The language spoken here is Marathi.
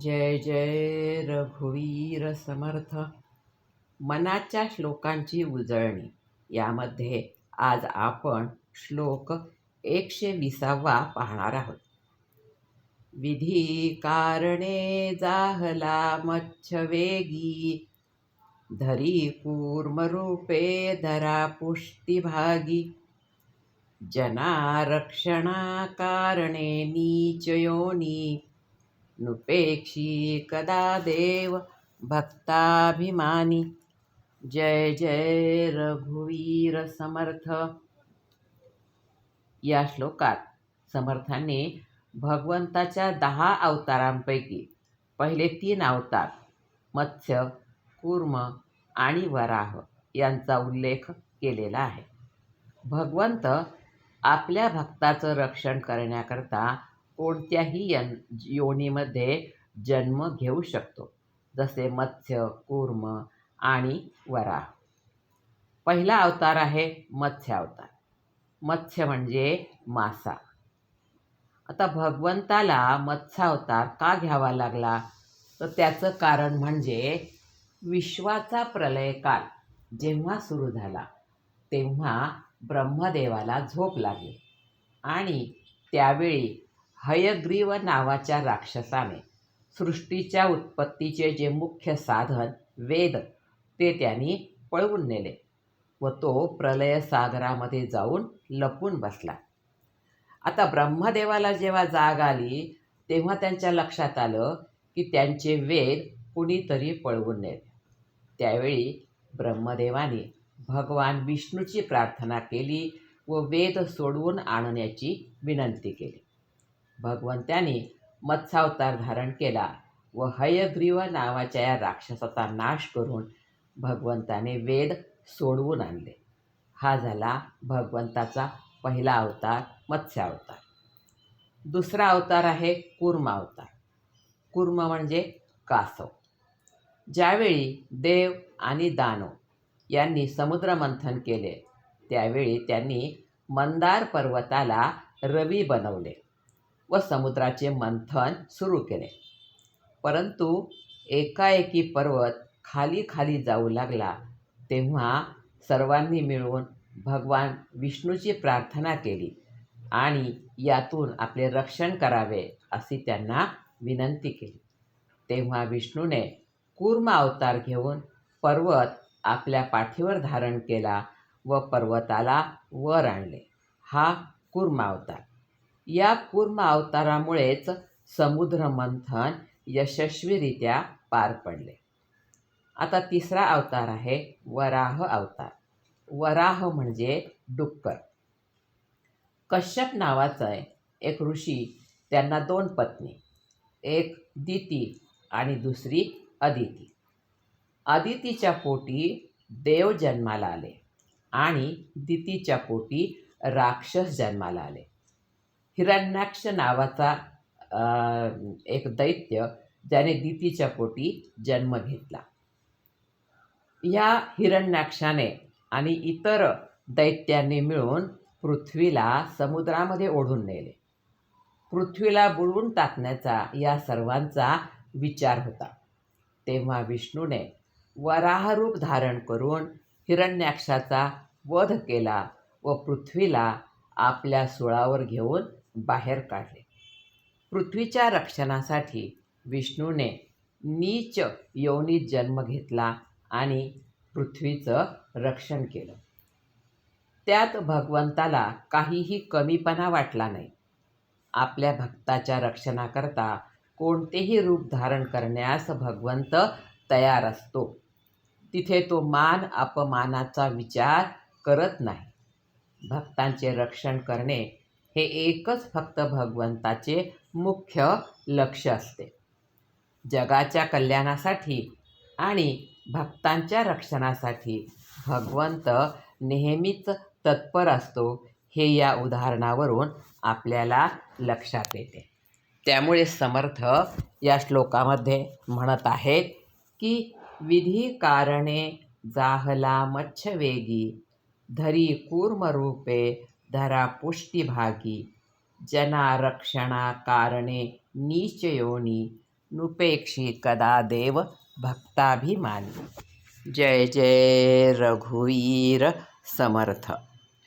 जय जय रघुवीर समर्थ. मनाच्या श्लोकांची उजळणी. यामध्ये आज आपण श्लोक एकशे विसावा पाहणार आहोत. विधी कारणे जाहला मच्छवेगी धरी कूर्मरूपे धरा पुष्टिभागी जनारक्षणा कारणे नीचयोनी नुपेक्षी कदा देव भक्ताभिमानी। जय जय रघुवीर समर्थ। या श्लोकात समर्थांनी भगवंताच्या दहा अवतारांपैकी पहिले तीन अवतार मत्स्य कूर्म आणि वराह यांचा उल्लेख केलेला आहे. भगवंत आपल्या भक्ताचं रक्षण करण्याकरता कोणत्याही यन योनीमध्ये जन्म घेऊ शकतो. जसे मत्स्य कूर्म आणि वराह पहिला अवतार आहे मत्स्य अवतार. मत्स्य म्हणजे मासा. आता भगवंताला मत्स्यावतार का घ्यावा लागला? तर त्याचं कारण म्हणजे विश्वाचा प्रलय काल. जेव्हा सुरू झाला तेव्हा ब्रह्मदेवाला झोप लागली. आणि त्यावेळी हयग्रीव नावाच्या राक्षसाने सृष्टीच्या उत्पत्तीचे जे मुख्य साधन वेद ते त्यांनी पळवून नेले व तो प्रलय सागरामध्ये जाऊन लपून बसला. आता ब्रह्मदेवाला जेव्हा जाग आली तेव्हा त्यांच्या लक्षात आलं की त्यांचे वेद कुणीतरी पळवून नेले. त्यावेळी ब्रह्मदेवाने भगवान विष्णूची प्रार्थना केली व वेद सोडवून आणण्याची विनंती केली. भगवंत्याने मत्स्यावतार धारण केला व हयग्रीव नावाच्या या राक्षसाचा नाश करून भगवंताने वेद सोडवून आणले. हा झाला भगवंताचा पहिला अवतार मत्स्यावतार. दुसरा अवतार आहे कूर्म अवतार. कूर्म म्हणजे कासव. ज्यावेळी देव आणि दानव यांनी समुद्रमंथन केले त्यावेळी त्यांनी मंदार पर्वताला रवी बनवले. व समुद्राचे मंथन सुरू केले. परंतु एकाएकी पर्वत खाली खाली जाऊ लागला. तेव्हा सर्वांनी मिळून भगवान विष्णूची प्रार्थना केली आणि यातून आपले रक्षण करावे अशी त्यांना विनंती केली. तेव्हा विष्णूने कूर्म अवतार घेऊन पर्वत आपल्या पाठीवर धारण केला व पर्वताला वर आणले. हा कूर्मावतार या पूर्ण अवतारामुळेच समुद्र मंथन यशस्वीरित्या पार पडले. आता तिसरा अवतार आहे वराह अवतार. वराह म्हणजे डुक्कर. कश्यप नावाचा एक ऋषी त्यांना दोन पत्नी एक दिती आणि दुसरी अदिती. अदितीच्या पोटी देव जन्माला आले आणि दितीच्या पोटी राक्षस जन्माला आले. हिरण्याक्ष नावाचा एक दैत्य ज्याने दितीच्या पोटी जन्म घेतला. या हिरण्याक्षाने आणि इतर दैत्यांनी मिळून पृथ्वीला समुद्रामध्ये ओढून नेले. पृथ्वीला बुडवून टाकण्याचा या सर्वांचा विचार होता. तेव्हा विष्णूने वराहरूप धारण करून हिरण्याक्षाचा वध केला व पृथ्वीला आपल्या सुळावर घेऊन बाहेर काढले. पृथ्वीच्या रक्षणासाठी विष्णूने नीच योनीत जन्म घेतला आणि पृथ्वीचं रक्षण केलं. त्यात भगवंताला काहीही कमीपणा वाटला नाही. आपल्या भक्ताच्या रक्षणाकरता कोणतेही रूप धारण करण्यास भगवंत तयार असतो. तिथे तो मान अपमानाचा विचार करत नाही. भक्तांचे रक्षण करणे हे एकच फक्त भगवंताचे मुख्य लक्ष असते. जगाच्या कल्याणासाठी आणि भक्तांच्या रक्षणासाठी भगवंत नेहमीच तत्पर असतो हे या उदाहरणावरून आपल्याला लक्षात येते. त्यामुळे समर्थ या श्लोकामध्ये म्हणत आहेत की विधी कारणे जाहला मच्छवेगी धरी कूर्मरूपे धरा पुष्टिभागी। जना रक्षणा कारणे नीच योनी नुपेक्षी कदा देव भक्ताभिमानी। जय जय रघुवीर समर्थ।